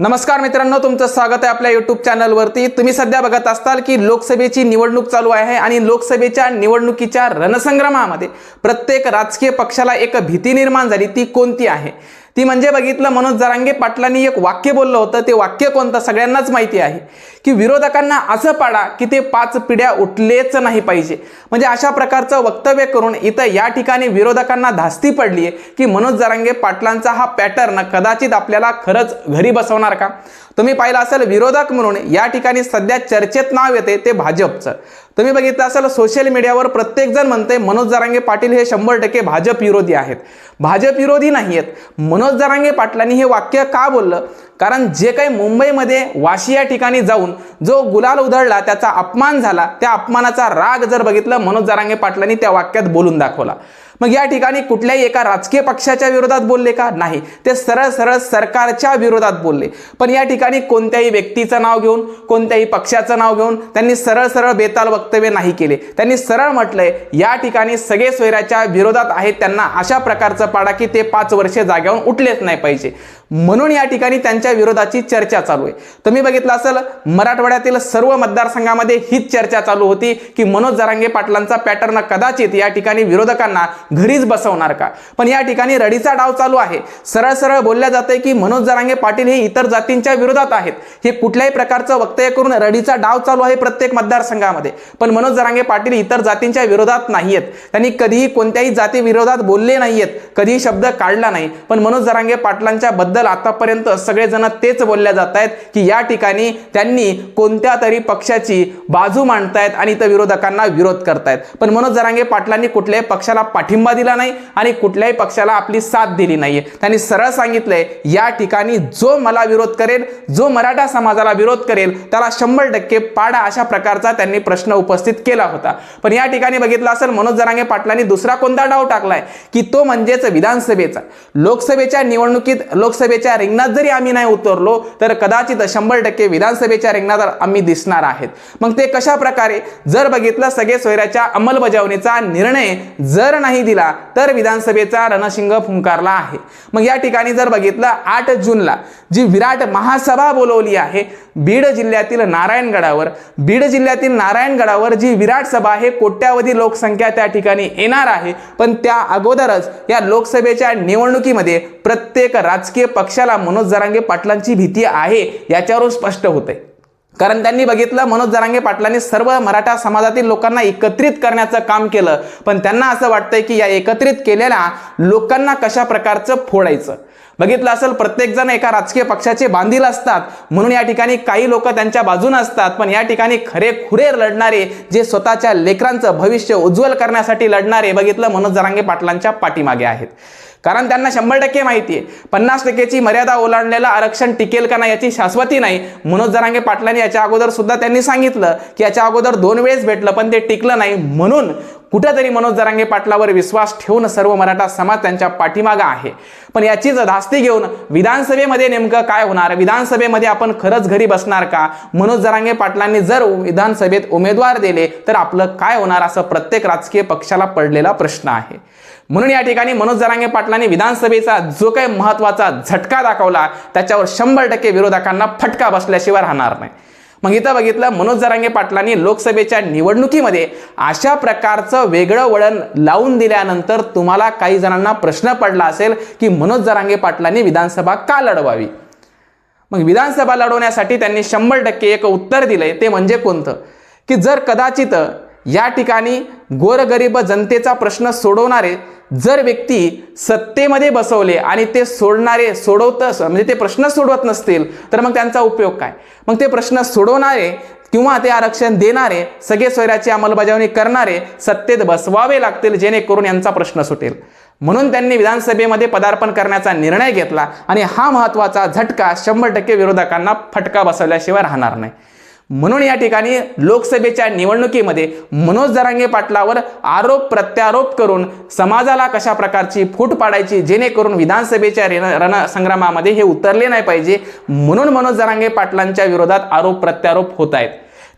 नमस्कार मित्रांनो तुमचं स्वागत आहे आपल्या युट्यूब चॅनलवरती तुम्ही सध्या बघत असताल की लोकसभेची निवडणूक चालू आहे आणि लोकसभेच्या निवडणुकीच्या रणसंग्रामामध्ये प्रत्येक राजकीय पक्षाला एक भीती निर्माण झाली. ती कोणती आहे? ती म्हणजे बघितलं मनोज जरांगे पाटलांनी एक वाक्य बोललं होतं. ते वाक्य कोणतं? सगळ्यांनाच माहिती आहे. की विरोधकांना असं पाडा की ते पाच पिढ्या उठलेच नाही पाहिजे. म्हणजे अशा प्रकारचं वक्तव्य करून इथं या ठिकाणी विरोधकांना धास्ती पडली आहे की मनोज जरांगे पाटलांचा हा पॅटर्न कदाचित आपल्याला खरंच घरी बसवणार का? तुम्ही पाहिलं असेल विरोधक म्हणून या ठिकाणी सध्या चर्चेत नाव येते ते भाजपचं. तुम्ही बघितलं असेल सोशल मीडियावर प्रत्येकजण म्हणते मनोज जरांगे पाटील हे शंभर टक्के भाजप विरोधी आहेत. भाजप विरोधी नाही आहेत मनोज जरांगे पाटलांनी हे वाक्य का बोललं? कारण जे काही मुंबईमध्ये वाशी या ठिकाणी जाऊन जो गुलाल उधळला त्याचा अपमान झाला त्या अपमानाचा राग जर बघितलं मनोज जरांगे पाटलांनी त्या वाक्यात बोलून दाखवला. मग या ठिकाणी कुठल्याही एका राजकीय पक्षाच्या विरोधात बोलले का? नाही. ते सरळ सरळ सरकारच्या विरोधात बोलले. पण या ठिकाणी कोणत्याही व्यक्तीचं नाव घेऊन कोणत्याही पक्षाचं नाव घेऊन त्यांनी सरळ सरळ बेताल वक्तव्य नाही केले. त्यांनी सरळ म्हटलंय या ठिकाणी सगळे स्वैराच्या विरोधात आहेत त्यांना अशा प्रकारचं पाडा की ते पाच वर्षे जाग्यावरून उठलेच नाही पाहिजे. म्हणून या ठिकाणी त्यांच्या विरोधाची चर्चा चालू आहे. तुम्ही बघितलं असेल मराठवाड्यातील सर्व मतदारसंघामध्ये हीच चर्चा चालू होती की मनोज जरांगे पाटलांचा पॅटर्न कदाचित या ठिकाणी विरोधकांना घरीच बसवणार का? पण या ठिकाणी रडीचा डाव चालू आहे. सरळ सरळ बोलल्या जाते की मनोज जरांगे पाटील हे इतर जातींच्या विरोधात आहेत. हे कुठल्याही प्रकारचं वक्तव्य करून रडीचा डाव चालू आहे प्रत्येक मतदारसंघामध्ये. पण मनोज जरांगे पाटील इतर जातींच्या विरोधात नाही आहेत त्यांनी कधीही कोणत्याही जाती विरोधात बोलले नाही आहेत कधीही शब्द काढला नाही. पण मनोज जरांगे पाटलांच्या बद्दल आतापर्यंत सगळेजण तेच बोलल्या जात आहेत की या ठिकाणी त्यांनी कोणत्या तरी पक्षाची बाजू मांडतायत आणि इथं विरोधकांना विरोध करतायत. पण मनोज जरांगे पाटलांनी कुठल्याही पक्षाला पाठिंबा दिला नाही आणि कुठल्याही पक्षाला आपली साथ दिली नाहीये. त्यांनी सरळ सांगितलंय या ठिकाणी जो मला विरोध करेल जो मराठा समाजाला विरोध करेल त्याला शंभर टक्के पाडा अशा प्रकारचा त्यांनी प्रश्न उपस्थित केला होता. पण या ठिकाणी बघितलं असेल मनोज जरांगे पाटलांनी दुसरा कोणता डाव टाकलाय की तो म्हणजेच विधानसभेचा. लोकसभेच्या निवडणुकीत लोकसभेच्या रिंगणात जरी आम्ही नाही उतरलो तर कदाचित शंभर टक्के विधानसभेच्या रिंगणात आम्ही दिसणार आहेत. मग ते कशा प्रकारे जर बघितलं सगळे सोयऱ्याच्या अंमलबजावणीचा निर्णय जर नाही दिला तर विधानसभेचा रणशिंग फुंकारला आहे. मग या ठिकाणी जर बघितलं आठ जूनला जी विराट महासभा बोलवली आहे बीड जिल्ह्यातील नारायणगडावर बीड जिल्ह्यातील नारायणगडावर जी विराट सभा आहे कोट्यावधी लोकसंख्या त्या ठिकाणी येणार आहे. पण त्या अगोदरच या लोकसभेच्या निवडणुकीमध्ये प्रत्येक राजकीय पक्षाला मनोज जरांगे पाटलांची भीती आहे याच्यावरून स्पष्ट होते कारण त्यांनी बघितलं मनोज जरांगे पाटलांनी सर्व मराठा समाजातील लोकांना एकत्रित करण्याचं काम केलं. पण त्यांना असं वाटतंय की या एकत्रित केलेल्या लोकांना कशा प्रकारचं फोडायचं? बघितलं असेल प्रत्येकजण एका राजकीय पक्षाचे बांधील असतात. म्हणून या ठिकाणी काही लोक त्यांच्या बाजून असतात. पण या ठिकाणी खरे खुरे लढणारे जे स्वतःच्या लेकरांचं भविष्य उज्ज्वल करण्यासाठी लढणारे बघितलं मनोज जरांगे पाटलांच्या पाठीमागे आहेत. कारण त्यांना शंभर टक्के माहिती आहे. पन्नास टक्केची मर्यादा ओलांडलेलं आरक्षण टिकेल का नाही याची शाश्वती नाही. मनोज जरांगे पाटलांनी याच्या अगोदर सुद्धा त्यांनी सांगितलं की याच्या अगोदर दोन वेळेस भेटलं पण ते टिकलं नाही. म्हणून कुठेतरी मनोज जरांगे पाटलावर विश्वास ठेवून सर्व मराठा समाज त्यांच्या पाठीमागं आहे. पण याचीच धास्ती घेऊन विधानसभेमध्ये नेमकं काय होणार? विधानसभेमध्ये आपण खरंच घरी बसणार का? मनोज जरांगे पाटलांनी जर विधानसभेत उमेदवार दिले तर आपलं काय होणार असं प्रत्येक राजकीय पक्षाला पडलेला प्रश्न आहे. म्हणून या ठिकाणी मनोज जरांगे पाटलांनी विधानसभेचा जो काही महत्त्वाचा झटका दाखवला त्याच्यावर शंभर टक्के विरोधकांना फटका बसल्याशिवाय राहणार नाही. मग इथं बघितलं मनोज जरांगे पाटलांनी लोकसभेच्या निवडणुकीमध्ये अशा प्रकारचं वेगळं वळण लावून दिल्यानंतर तुम्हाला काही जणांना प्रश्न पडला असेल की मनोज जरांगे पाटलांनी विधानसभा का लढवावी? मग विधानसभा लढवण्यासाठी त्यांनी शंभर टक्के एक उत्तर दिलंय ते म्हणजे कोणतं? की जर कदाचित या ठिकाणी गोरगरीब जनतेचा प्रश्न सोडवणारे जर व्यक्ती सत्तेमध्ये बसवले आणि ते सोडणारे सोडवत म्हणजे ते प्रश्न सोडवत नसतील तर मग त्यांचा उपयोग काय? मग ते प्रश्न सोडवणारे किंवा ते आरक्षण देणारे सगळे स्वैराची अंमलबजावणी करणारे सत्तेत बसवावे लागतील जेणेकरून यांचा प्रश्न सुटेल. म्हणून त्यांनी विधानसभेमध्ये पदार्पण करण्याचा निर्णय घेतला आणि हा महत्त्वाचा झटका शंभर टक्के विरोधकांना फटका बसवल्याशिवाय राहणार नाही. म्हणून या ठिकाणी लोकसभेच्या निवडणुकीमध्ये मनोज जरांगे पाटलावर आरोप प्रत्यारोप करून समाजाला कशा प्रकारची फूट पाडायची जेणेकरून विधानसभेच्या रण रणसंग्रामामध्ये हे उतरले नाही पाहिजे म्हणून मनोज जरांगे पाटलांच्या विरोधात आरोप प्रत्यारोप होत आहेत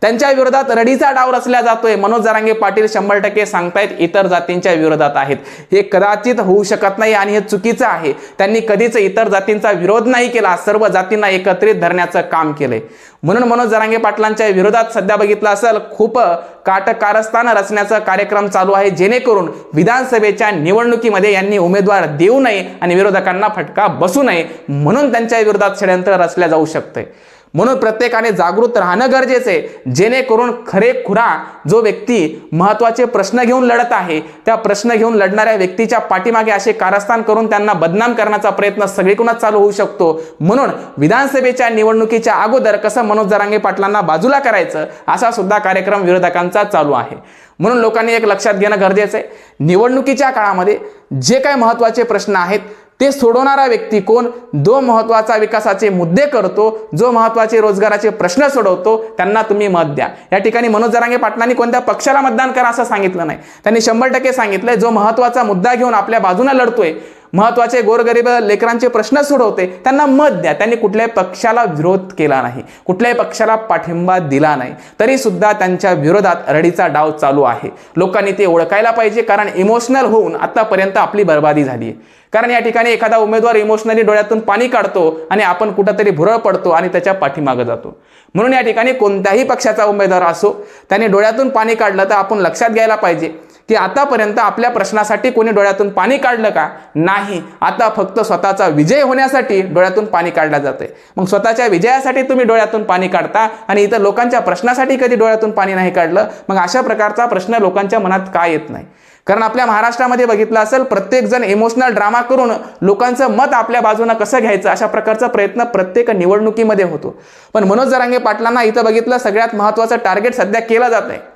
त्यांच्या विरोधात रडीचा डाव रचला जातोय. मनोज जरांगे पाटील शंभर टक्के सांगतायत इतर जातींच्या विरोधात आहेत. हे कदाचित होऊ शकत नाही आणि हे चुकीचं आहे. त्यांनी कधीच इतर जातींचा विरोध नाही केला. सर्व जातींना एकत्रित धरण्याचं काम केलंय. म्हणून मनोज जरांगे पाटलांच्या विरोधात सध्या बघितलं असेल खूप काटकारस्थान रचण्याचा कार्यक्रम चालू आहे. जेणेकरून विधानसभेच्या निवडणुकीमध्ये यांनी उमेदवार देऊ नये आणि विरोधकांना फटका बसू नये म्हणून त्यांच्या विरोधात षडयंत्र रचल्या जाऊ शकते म्हणून प्रत्येकाने जागृत राहणं गरजेचं आहे. जेणेकरून खरेखुरा जो व्यक्ती महत्त्वाचे प्रश्न घेऊन लढत आहे त्या प्रश्न घेऊन लढणाऱ्या व्यक्तीच्या पाठीमागे असे कारस्थान करून त्यांना बदनाम करण्याचा प्रयत्न सगळीकडूनच चालू होऊ शकतो. म्हणून विधानसभेच्या निवडणुकीच्या अगोदर कसं मनोज जरांगे पाटलांना बाजूला करायचं असा सुद्धा कार्यक्रम विरोधकांचा चालू आहे. म्हणून लोकांनी एक लक्षात घेणं गरजेचं आहे. निवडणुकीच्या काळामध्ये जे काय महत्त्वाचे प्रश्न आहेत ते सोडवणारा व्यक्ती कोण? जो महत्त्वाचा विकासाचे मुद्दे करतो जो महत्त्वाचे रोजगाराचे प्रश्न सोडवतो त्यांना तुम्ही मत द्या. या ठिकाणी मनोज जरांगे पाटलांनी कोणत्या पक्षाला मतदान करा असं सांगितलं नाही. त्यांनी शंभर टक्के सांगितलंय जो महत्त्वाचा मुद्दा घेऊन आपल्या बाजूने लढतोय महत्त्वाचे गोरगरीब लेकरांचे प्रश्न सोडवते. त्यांना मत द्या. त्यांनी कुठल्याही पक्षाला विरोध केला नाही. कुठल्याही पक्षाला पाठिंबा दिला नाही. तरी सुद्धा त्यांच्या विरोधात रडीचा डाव चालू आहे. लोकांनी ते ओळखायला पाहिजे कारण इमोशनल होऊन आतापर्यंत आपली बर्बादी झाली आहे. कारण या ठिकाणी एखादा उमेदवार इमोशनली डोळ्यातून पाणी काढतो आणि आपण कुठंतरी भुरळ पडतो आणि त्याच्या पाठीमागं जातो. म्हणून या ठिकाणी कोणत्याही पक्षाचा उमेदवार असो त्याने डोळ्यातून पाणी काढलं तर आपण लक्षात घ्यायला पाहिजे की आतापर्यंत आपल्या प्रश्नासाठी कोणी डोळ्यातून पाणी काढलं का? नाही. आता फक्त स्वतःचा विजय होण्यासाठी डोळ्यातून पाणी काढलं जाते मग स्वतःच्या विजयासाठी तुम्ही डोळ्यातून पाणी काढता आणि इतर लोकांच्या प्रश्नासाठी कधी डोळ्यातून पाणी नाही काढलं? मग अशा प्रकारचा प्रश्न लोकांच्या मनात का येत नाही? कारण आपल्या महाराष्ट्रामध्ये बघितलं असेल प्रत्येकजण इमोशनल ड्रामा करून लोकांचं मत आपल्या बाजूनं कसं घ्यायचं? अशा प्रकारचा प्रयत्न प्रत्येक निवडणुकीमध्ये होतो. पण मनोज जरांगे पाटलांना इथं बघितलं सगळ्यात महत्त्वाचं टार्गेट सध्या केलं जात आहे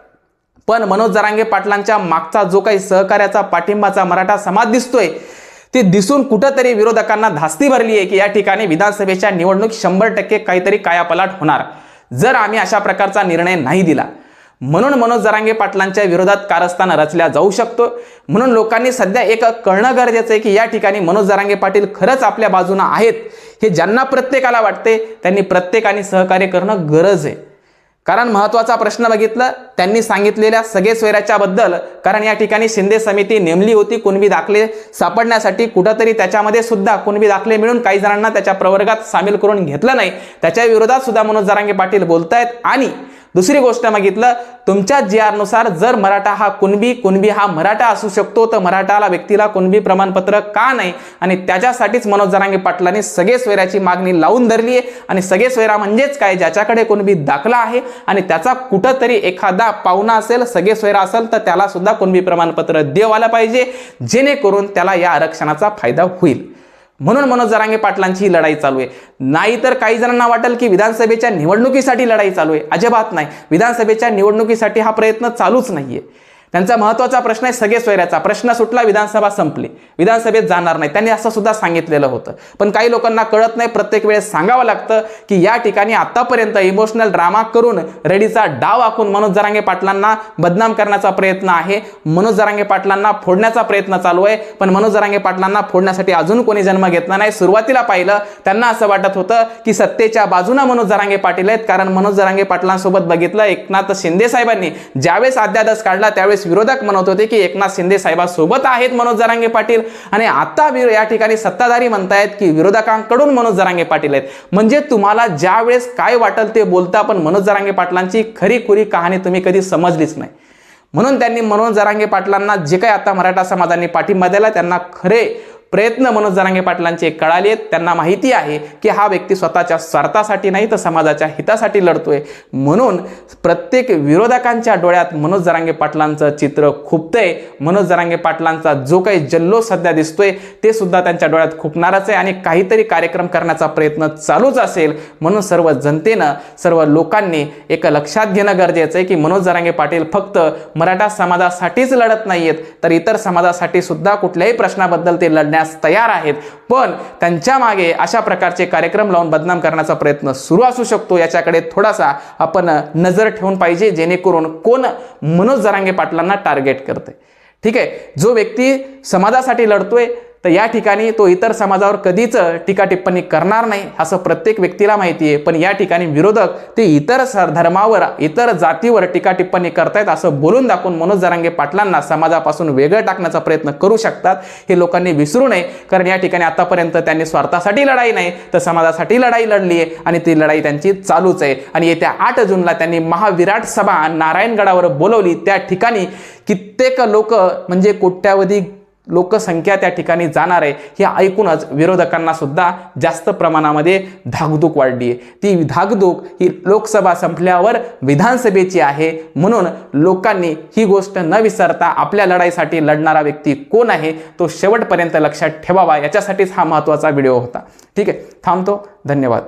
पण मनोज जरांगे पाटलांच्या मागचा जो काही सहकार्याचा पाठिंबाचा मराठा समाज दिसतोय ते दिसून कुठंतरी विरोधकांना धास्ती भरली आहे की या ठिकाणी विधानसभेच्या निवडणूक शंभर टक्के काहीतरी कायापलाट होणार जर आम्ही अशा प्रकारचा निर्णय नाही दिला. म्हणून मनोज जरांगे पाटलांच्या विरोधात कारस्थान रचल्या जाऊ शकतो. म्हणून लोकांनी सध्या एक कळणं गरजेचं आहे की या ठिकाणी मनोज जरांगे पाटील खरंच आपल्या बाजूनं आहेत हे ज्यांना प्रत्येकाला वाटते त्यांनी प्रत्येकाने सहकार्य करणं गरज आहे. कारण महत्त्वाचा प्रश्न बघितलं त्यांनी सांगितलेल्या सगळे स्वैराच्याबद्दल कारण या ठिकाणी शिंदे समिती नेमली होती कुणबी दाखले सापडण्यासाठी कुठंतरी त्याच्यामध्ये सुद्धा कुणबी दाखले मिळून काही जणांना त्याच्या प्रवर्गात सामील करून घेतलं नाही. त्याच्या विरोधात सुद्धा मनोज जरांगे पाटील बोलतायत आणि दुसरी गोष्ट मागितलं तुमच्या जी आरनुसार जर मराठा हा कुणबी कुणबी हा मराठा असू शकतो तर मराठाला व्यक्तीला कुणबी प्रमाणपत्र का नाही? आणि त्याच्यासाठीच मनोज जरांगे पाटलांनी सगळे स्वैराची मागणी लावून धरली आहे. आणि सगळे स्वैरा म्हणजेच काय? ज्याच्याकडे कुणबी दाखला आहे आणि त्याचा कुठंतरी एखादा पाहुणा असेल सगळे स्वैरा असेल तर त्याला सुद्धा कुणबी प्रमाणपत्र देवाला पाहिजे. जेणेकरून त्याला या आरक्षणाचा फायदा होईल. म्हणून मनोज जरांगे पाटलांची ही लढाई चालू आहे. नाहीतर काही जणांना वाटेल की विधानसभेच्या निवडणुकीसाठी लढाई चालू आहे. अजिबात नाही. विधानसभेच्या निवडणुकीसाठी हा प्रयत्न चालूच नाहीये. त्यांचा महत्त्वाचा प्रश्न आहे सगळे सोयऱ्याचा. प्रश्न सुटला विधानसभा संपली. विधानसभेत जाणार नाही. त्यांनी असं सुद्धा सांगितलेलं होतं. पण काही लोकांना कळत नाही प्रत्येक वेळेस सांगावं लागतं की या ठिकाणी आतापर्यंत इमोशनल ड्रामा करून रेडीचा डाव आखून मनोज जरांगे पाटलांना बदनाम करण्याचा प्रयत्न आहे. मनोज जरांगे पाटलांना फोडण्याचा प्रयत्न चालू आहे. पण मनोज जरांगे पाटलांना फोडण्यासाठी अजून कोणी जन्म घेतला नाही. सुरुवातीला पाहिलं त्यांना असं वाटत होतं की सत्तेच्या बाजूनं मनोज जरांगे पाटील आहेत. कारण मनोज जरांगे पाटलांसोबत बघितलं एकनाथ शिंदे साहेबांनी ज्यावेळेस अध्यादेश काढला त्यावेळेस विरोधक म्हणत होते की एकनाथ शिंदे साहेबांसोबत आहेत मनोज जरांगे पाटील. आणि आता या ठिकाणी सत्ताधारी म्हणतायत की विरोधकांकडून मनोज जरांगे पाटील आहेत. म्हणजे तुम्हाला ज्या वेळेस काय वाटेल ते बोलता पण मनोज जरांगे पाटलांची खरी खुरी कहाणी तुम्ही कधी समजलीच नाही. म्हणून त्यांनी मनोज जरांगे पाटलांना जे काही आता मराठा समाजाने पाठिंबा दिला त्यांना खरे प्रयत्न मनोज जरांगे पाटलांचे कळाले. आहेत त्यांना माहिती आहे की हा व्यक्ती स्वतःच्या स्वार्थासाठी नाही तर समाजाच्या हितासाठी लढतोय. म्हणून प्रत्येक विरोधकांच्या डोळ्यात मनोज जरांगे पाटलांचं चित्र खुपतंय. मनोज जरांगे पाटलांचा जो काही जल्लोष सध्या दिसतोय ते सुद्धा त्यांच्या डोळ्यात खुपणारच आहे आणि काहीतरी कार्यक्रम करण्याचा प्रयत्न चालूच असेल. म्हणून सर्व जनतेनं सर्व लोकांनी एक लक्षात घेणं गरजेचं आहे की मनोज जरांगे पाटील फक्त मराठा समाजासाठीच लढत नाहीयेत तर इतर समाजासाठी सुद्धा कुठल्याही प्रश्नाबद्दल ते लढण्यास तयार आहेत. पण त्यांच्या मागे अशा प्रकारचे कार्यक्रम लावून बदनाम करण्याचा प्रयत्न सुरू असू शकतो. याच्याकडे थोडासा आपण नजर ठेवून पाहिजे जेणेकरून कोण मनोज जरांगे पाटलांना टार्गेट करते ठीक आहे? जो व्यक्ती समाजासाठी लढतोय तर या ठिकाणी तो इतर समाजावर कधीच टीका टिप्पणी करणार नाही असं प्रत्येक व्यक्तीला माहिती आहे. पण या ठिकाणी विरोधक ते इतर धर्मावर इतर जातीवर टीका टिप्पणी करतायत असं बोलून दाखवून मनोज जरांगे पाटलांना समाजापासून वेगळं टाकण्याचा प्रयत्न करू शकतात हे लोकांनी विसरू नये. कारण या ठिकाणी आतापर्यंत त्यांनी स्वार्थासाठी लढाई नाही तर समाजासाठी लढाई लढली आहे आणि ती लढाई त्यांची चालूच आहे. आणि येत्या आठ जूनला त्यांनी महाविराट सभा नारायणगडावर बोलवली. त्या ठिकाणी कित्येक लोक म्हणजे कोट्यावधी लोकसंख्या त्या ठिकाणी जाणार आहे हे ऐकूनच विरोधकांना सुद्धा जास्त प्रमाणामध्ये धाकधूक वाढली आहे. ती धाकधूक ही लोकसभा संपल्यावर विधानसभेची आहे. म्हणून लोकांनी ही गोष्ट न विसरता आपल्या लढाईसाठी लढणारा व्यक्ती कोण आहे तो शेवटपर्यंत लक्षात ठेवावा. याच्यासाठीच हा महत्त्वाचा व्हिडिओ होता. ठीक आहे थांबतो. धन्यवाद.